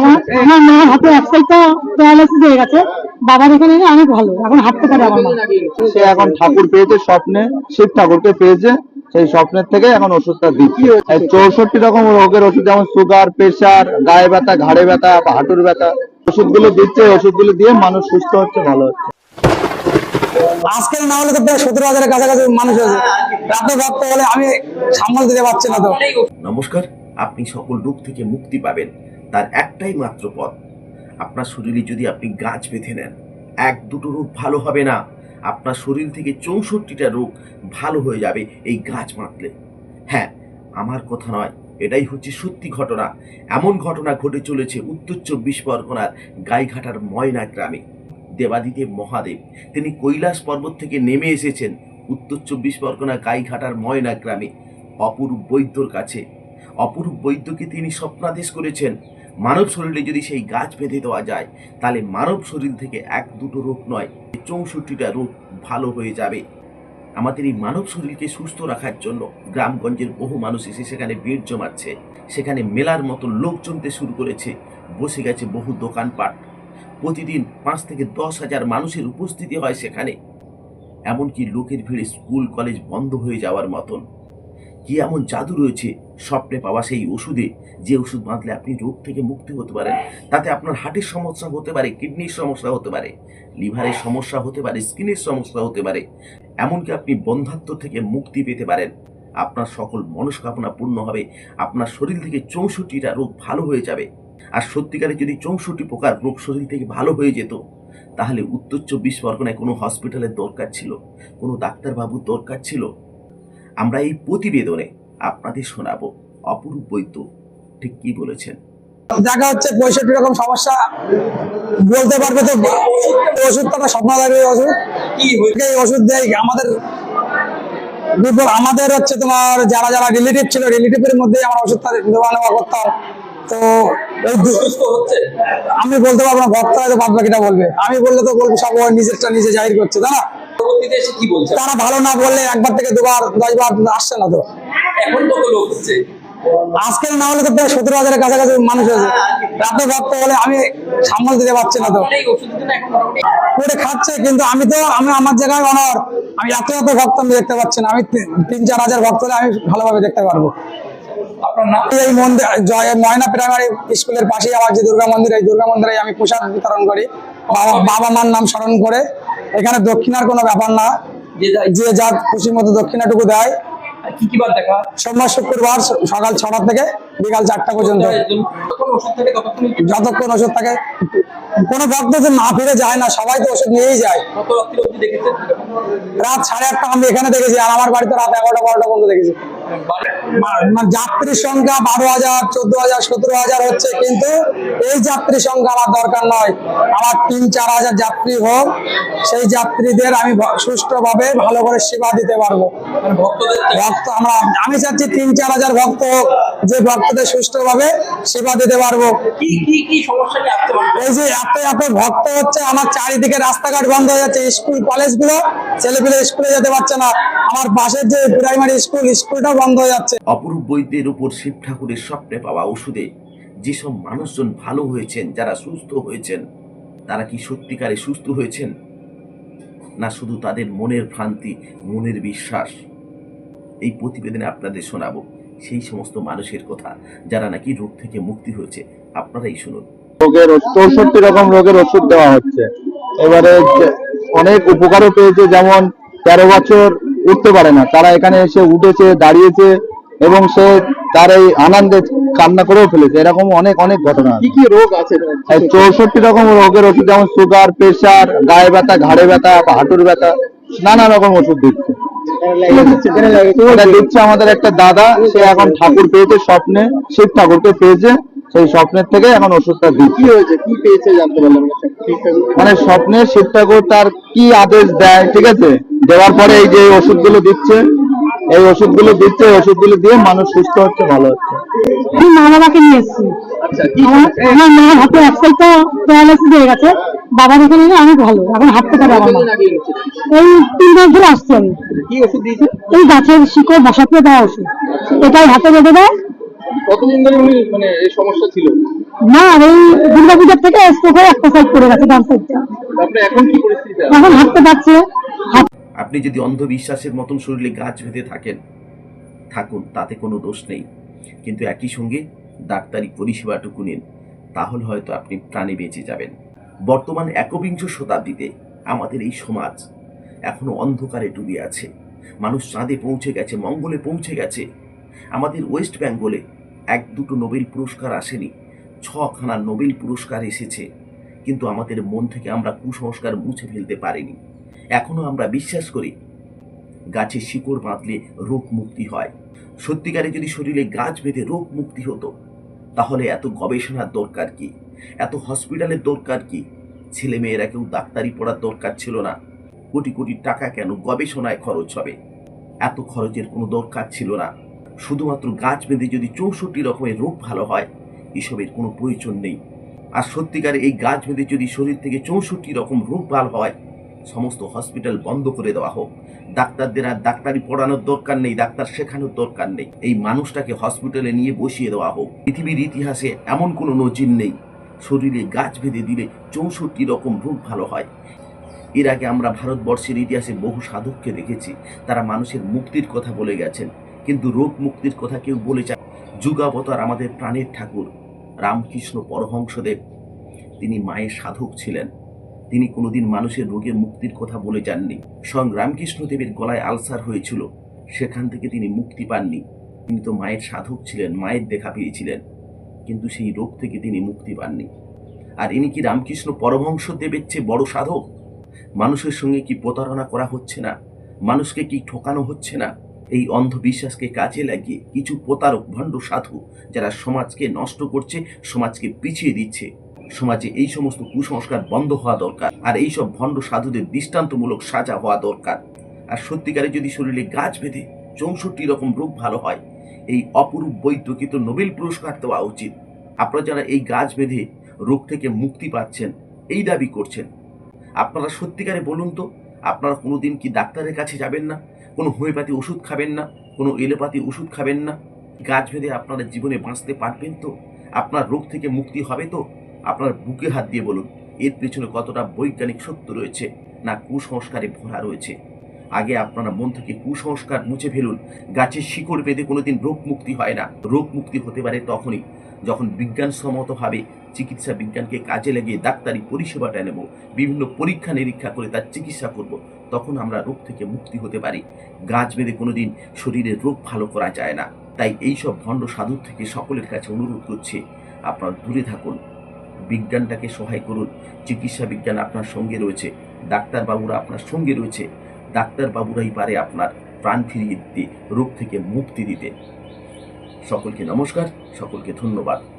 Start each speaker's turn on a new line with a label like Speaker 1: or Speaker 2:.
Speaker 1: আমার আমার হাতে এক সাইডটা প্যারালাইসিস হয়ে গেছে। বাবার এখানে অনেক ভালো এখন হাঁটতে পারে আমার মা।
Speaker 2: সে এখন ঠাকুর পেয়েছে স্বপ্নে শিব ঠাকুরকে পেয়েছে সেই স্বপ্নের থেকে এখন ওষুধটা দিচ্ছি। চৌষট্টি রকম রোগের ওষুধ যেমন সুগার প্রেশার গায়ে ব্যথা ঘাড়ে ব্যথা বা হাঁটুর ব্যথা ওষুধগুলো দিচ্ছে ওষুধগুলো দিয়ে মানুষ সুস্থ হচ্ছে ভালো হচ্ছে।
Speaker 3: আজকের না হলে তো প্রায় সতেরো হাজারের কাছাকাছি মানুষ আছে। রাতে ভক্ত হলে আমি সামাল দিতে পারছি না তো।
Speaker 4: নমস্কার আপনি সকল রোগ থেকে মুক্তি পাবেন। তার একটাই মাত্র পথ। আপনার শরীরে যদি আপনি গাছ বেঁধে নেন, এক দুটো রোগ ভালো হবে না। আপনার শরীর থেকে চৌষট্টিটা রোগ ভালো হয়ে যাবে এই গাছ বাঁধলে। হ্যাঁ আমার কথা নয়, এটাই হচ্ছে সত্যি ঘটনা। এমন ঘটনা ঘটে চলেছে উত্তর চব্বিশ পরগনার গাইঘাটার ময়না গ্রামে। দেবাদিদেব মহাদেব, তিনি কৈলাস পর্বত থেকে নেমে এসেছেন উত্তর চব্বিশ পরগনা গাইঘাটার ময়না গ্রামে অপরূপ বৈদ্যর কাছে। অপরূপ বৈদ্যকে তিনি স্বপ্নাদেশ করেছেন। মানব শরীরে যদি সেই গাছ বেঁধে দেওয়া যায়, তাহলে মানব শরীর থেকে এক দুটো রোগ নয়, চৌষট্টিটা রোগ ভালো হয়ে যাবে। আমাদের এই মানব শরীরকে সুস্থ রাখার জন্য গ্রামগঞ্জের বহু মানুষ এসে সেখানে ভিড় জমাচ্ছে। সেখানে মেলার মতো লোক জমতে শুরু করেছে, বসে গেছে বহু দোকানপাট। প্রতিদিন পাঁচ থেকে দশ হাজার মানুষের উপস্থিতি হয় সেখানে। এমনকি লোকের ভিড়ে স্কুল, কলেজ বন্ধ হয়ে যাওয়ার মতন। কি এমন জাদু রয়েছে? স্বপ্নে পাওয়া সেই ওষুধে যে ওষুধ বাঁধলে আপনি রোগ থেকে মুক্তি হতে পারেন, তাতে আপনার হার্টের সমস্যা হতে পারে, কিডনির সমস্যা হতে পারে, লিভারের সমস্যা হতে পারে, স্কিনের সমস্যা হতে পারে, এমনকি আপনি বন্ধাত্ম থেকে মুক্তি পেতে পারেন। আপনার সকল মনস্কামনা পূর্ণ হবে, আপনার শরীর থেকে চৌষট্টিটা রোগ ভালো হয়ে যাবে। আর সত্যিকারে যদি চৌষট্টি প্রকার রোগ শরীর থেকে ভালো হয়ে যেত, তাহলে উত্তর চব্বিশ পরগনায় কোনো হসপিটালের দরকার ছিল, কোনো ডাক্তারবাবুর দরকার ছিল। আমরা এই প্রতিবেদনে আপনাদের শোনাবো। অপরূপ বৈদ্য ঠিক কি বলেছেন?
Speaker 3: দেখা হচ্ছে পঁয়ষট্টি রকম সমস্যা। বলতে পারবে তো ওষুধ তো না স্বপ্নদায়ী ওষুধ। কি এই ওষুধ দেয় আমাদের আমাদের হচ্ছে তোমার যারা যারা রিলেটিভ ছিল রিলেটিভের মধ্যেই আমরা ওষুধটা দেওয়া নেওয়া করতাম। তো আমি বলতে পারব না ভক্তরা তো বাদ বাকিটা বলবে। আমি বললে তো বলব সব নিজেরটা নিজে জাহির করছে তাই না?
Speaker 5: পরবর্তীতে এসে কি বলছে?
Speaker 3: তারা ভালো না বললে একবার থেকে দুবার দশবার আসছে না তো।
Speaker 5: এখন কত লোক হচ্ছে?
Speaker 3: আজকের না হলে তো প্রায় সতেরো হাজারের কাছাকাছি মানুষ আছে। রাতে ভক্ত হলে আমি সামাল দিতে পারছি না তো। করে খাচ্ছে কিন্তু আমি তো আমি আমার জায়গায় অনর আমি এত এত ভক্ত আমি দেখতে পাচ্ছি না। আমি তিন- চার হাজার ভক্ত হলে আমি ভালোভাবে দেখতে পারব। এই মন্দির জয় ময়না প্রাইমারি স্কুলের পাশেই আমার যে দুর্গা মন্দির এই দুর্গা মন্দিরে আমি প্রসাদ বিতরণ করি। বাবা বাবা মার নাম স্মরণ করে। এখানে দক্ষিণার কোনো ব্যাপার না।
Speaker 5: যে
Speaker 3: যা খুশি মতো দক্ষিণাটুকু দেয়।
Speaker 5: কি কি বার দেখা?
Speaker 3: সোমবার শুক্রবার সকাল ছটা থেকে বিকাল চারটা পর্যন্ত। যতক্ষণ ওষুধ থাকে কোনো ভক্ত না ফিরে যায় না সবাই তো ওষুধ নিয়েই যায়। রাত সাড়ে আটটা আমি এখানে দেখেছি আর আমার বাড়িতে রাত এগারোটা বারোটা পর্যন্ত দেখেছি। মানে যাত্রীর সংখ্যা বারো হাজার চোদ্দ হাজার সতেরো হাজার হচ্ছে কিন্তু এই যাত্রী সংখ্যা আমার দরকার নয়। আমার তিন চার হাজার যাত্রী হোক সেই যাত্রীদের আমি সুষ্ঠুভাবে ভালো করে সেবা দিতে পারব।
Speaker 5: মানে
Speaker 3: ভক্ত আমরা আমি চাচ্ছি তিন চার হাজার ভক্ত হোক যে ভক্তদের সুষ্ঠুভাবে সেবা দিতে পারব।
Speaker 5: কি কি কি সমস্যা নিয়ে আসতে পারবে
Speaker 3: এই যে এত এত ভক্ত হচ্ছে আমার চারিদিকে রাস্তাঘাট বন্ধ হয়ে যাচ্ছে স্কুল কলেজগুলো ছেলেপিলে স্কুলে যেতে পারছে না। আমার পাশের যে প্রাইমারি স্কুল স্কুলটাও বন্ধ হয়ে যাচ্ছে।
Speaker 4: অপরূপ বৈদ্যের উপর শিব ঠাকুরের স্বপ্নে পাওয়া ওষুধে যেসব মানুষজন ভালো হয়েছেন যারা সুস্থ হয়েছেন তারা কি সত্যিকারে সুস্থ হয়েছেন? না শুধু তাদের মনের ভ্রান্তি মনের বিশ্বাস? এই প্রতিবেদনে আপনাদের শোনাবো। সেই সমস্ত মানুষের কথা যারা নাকি রোগ থেকে মুক্তি হয়েছে আপনারাই শুনুন।
Speaker 2: রোগের চৌষট্টি রকম রোগের ওষুধ দেওয়া হচ্ছে। এবারে অনেক উপকারও পেয়েছে যেমন তেরো বছর উঠতে পারে না। তারা এখানে এসে উঠেছে দাঁড়িয়েছে এবং সে তার এই আনন্দে কান্না করেও ফেলেছে। এরকম অনেক অনেক ঘটনা কি কি রোগ আছে? চৌষট্টি রকম রোগের ওষুধ যেমন সুগার প্রেশার গায়ে ব্যথা ঘাড়ে ব্যথা বা হাঁটুর ব্যথা নানা রকম ওষুধ দিচ্ছে। দিচ্ছে আমাদের একটা দাদা সে এখন ঠাকুর পেয়েছে স্বপ্নে শিব ঠাকুরকে পেয়েছে সেই স্বপ্নের থেকে এখন ওষুধটা দিচ্ছে।
Speaker 6: কি পেয়েছে জানতে পারলাম
Speaker 2: মানে স্বপ্নে শিব ঠাকুর তার কি আদেশ দেয় ঠিক আছে? দেওয়ার পরে এই যে ওষুধগুলো দিচ্ছে এই ওষুধগুলো দিচ্ছে এই ওষুধগুলো দিয়ে মানুষ সুস্থ হচ্ছে ভালো হচ্ছে।
Speaker 1: আমি মা বাবাকে নিয়ে এসেছি।
Speaker 6: আচ্ছা
Speaker 1: আমার মায়ের হাতে এক সাইডটা প্যারালাইসিস হয়ে গেছে। বাবার এখানে এনে অনেক ভালো এখন হাঁটতে পারে
Speaker 6: এনেছে
Speaker 1: এই তিন মাস ধরে আসছে আমি। এই গাছের শিকড় বসাতে দেওয়া ওষুধ। এটাই হাতে বেঁধে দেয়।
Speaker 6: কতদিন ধরে উনি মানে এই সমস্যা ছিল?
Speaker 1: না এই দুর্গা পূজার থেকে স্ট্রোক হয়ে একটা সাইড পড়ে গেছে ডান সাইডটা
Speaker 6: এখন কি পরিস্থিতি
Speaker 1: এখন হাঁটতে পারছে
Speaker 4: আপনি যদি অন্ধবিশ্বাসের মতন শরীরে গাছ বেঁধে থাকেন থাকুন তাতে কোনো দোষ নেই। কিন্তু একই সঙ্গে ডাক্তারি পরিষেবাটুকু নিন তাহলে হয়তো আপনি প্রাণে বেঁচে যাবেন। বর্তমান একবিংশ শতাব্দীতে আমাদের এই সমাজ এখনও অন্ধকারে ডুবে আছে। মানুষ চাঁদে পৌঁছে গেছে, মঙ্গলে পৌঁছে গেছে। আমাদের ওয়েস্ট বেঙ্গলে এক দুটো নোবেল পুরস্কার আসেনি, ছখানা নোবেল পুরস্কার এসেছে, কিন্তু আমাদের মন থেকে আমরা কুসংস্কার মুছে ফেলতে পারিনি। এখনও আমরা বিশ্বাস করি, গাছে শিকড় বাঁধলে রোগ মুক্তি হয়। সত্যিকারে যদি শরীরে গাছ বেঁধে রোগ মুক্তি হতো, তাহলে এত গবেষণার দরকার কি? এত হসপিটালের দরকার কি? ছেলে মেয়েরা কেউ ডাক্তারি পড়ার দরকার ছিল না। কোটি কোটি টাকা কেন গবেষণায় খরচ হবে? এত খরচের কোনো দরকার ছিল না। শুধুমাত্র গাছ বেঁধে যদি চৌষট্টি রকমের রোগ ভালো হয়, এসবের কোনো প্রয়োজন নেই। আর সত্যিকারে এই গাছ বেঁধে যদি শরীর থেকে চৌষট্টি রকম রোগ ভালো হয়, সমস্ত হসপিটাল বন্ধ করে দেওয়া হোক। ডাক্তারদের আর ডাক্তারি পড়ানোর দরকার নেই, ডাক্তার শেখানোর দরকার নেই। এই মানুষটাকে হসপিটালে নিয়ে বসিয়ে দেওয়া হোক। পৃথিবীর ইতিহাসে এমন কোনো নজির নেই। শরীরে গাছ বেঁধে দিলে চৌষট্টি রকম রোগ ভালো হয়। এর আগে আমরা ভারতবর্ষের ইতিহাসে বহু সাধককে দেখেছি, তারা মানুষের মুক্তির কথা বলে গেছেন। কিন্তু রোগ মুক্তির কথা কেউ বলে যায় যুগাবতার আমাদের প্রাণের ঠাকুর, রামকৃষ্ণ পরহংসদেব তিনি মায়ের সাধক ছিলেন। তিনি কোনোদিন মানুষের রোগের মুক্তির কথা বলে যাননি। স্বয়ং রামকৃষ্ণদেবের গলায় আলসার হয়েছিল। সেখান থেকে তিনি মুক্তি পাননি। তিনি তো মায়ের সাধক ছিলেন, মায়ের দেখা পেয়েছিলেন। কিন্তু সেই রোগ থেকে তিনি মুক্তি পাননি। আর ইনি কি রামকৃষ্ণ পরমহংসদেবের চেয়ে বড় সাধক? মানুষের সঙ্গে কি প্রতারণা করা হচ্ছে না? মানুষকে কি ঠকানো হচ্ছে না? এই অন্ধবিশ্বাসকে কাজে লাগিয়ে কিছু প্রতারক ভণ্ড সাধু, যারা সমাজকে নষ্ট করছে, সমাজকে পিছিয়ে দিচ্ছে। সমাজে এই সমস্ত কুসংস্কার বন্ধ হওয়া দরকার, আর এই সব ভণ্ড সাধুদের দৃষ্টান্তমূলক সাজা হওয়া দরকার। আর সত্যিকারে যদি শরীরে গাছ বেঁধে, চৌষট্টি রকম রোগ ভালো হয় এই অপরূপ বৈদ্যকে নোবেল পুরস্কার দেওয়া উচিত। আপনারা যারা এই গাছ বেঁধে রোগ থেকে মুক্তি পাচ্ছেন, এই দাবি করছেন। আপনারা সত্যিকারে বলুন তো, আপনারা কোনোদিন কি ডাক্তারের কাছে যাবেন না? কোনো হোমিওপ্যাথি ওষুধ খাবেন না? কোনো এলোপ্যাথি ওষুধ খাবেন না? গাছ বেঁধে আপনারা জীবনে বাঁচতে পারবেন তো? আপনার রোগ থেকে মুক্তি হবে তো? আপনার বুকে হাত দিয়ে বলুন, এর পেছনে কতটা বৈজ্ঞানিক সত্য রয়েছে, না কুসংস্কারে ভরা রয়েছে? আগে আপনারা মন থেকে কুসংস্কার মুছে ফেলুন। গাছের শিকড় বেঁধে কোনোদিন রোগ মুক্তি হয় না। রোগ মুক্তি হতে পারে তখনই, যখন বিজ্ঞানসম্মতভাবে চিকিৎসা বিজ্ঞানকে কাজে লাগিয়ে ডাক্তারি পরিষেবাটা নেব, বিভিন্ন পরীক্ষা নিরীক্ষা করে তার চিকিৎসা করব, তখন আমরা রোগ থেকে মুক্তি হতে পারি। গাছ বেঁধে কোনোদিন শরীরের রোগ ভালো করা যায় না। তাই এই সব ভণ্ড সাধুর থেকে সকলের কাছে অনুরোধ করছে, আপনারা দূরে থাকুন। বিজ্ঞানটাকে সহায় করুন। চিকিৎসা বিজ্ঞান আপনার সঙ্গে রয়েছে। ডাক্তারবাবুরা আপনার সঙ্গে রয়েছে। ডাক্তারবাবুরাই পারে আপনার প্রাণ ফিরিয়ে দিতে রোগ থেকে মুক্তি দিতে। সকলকে নমস্কার সকলকে ধন্যবাদ।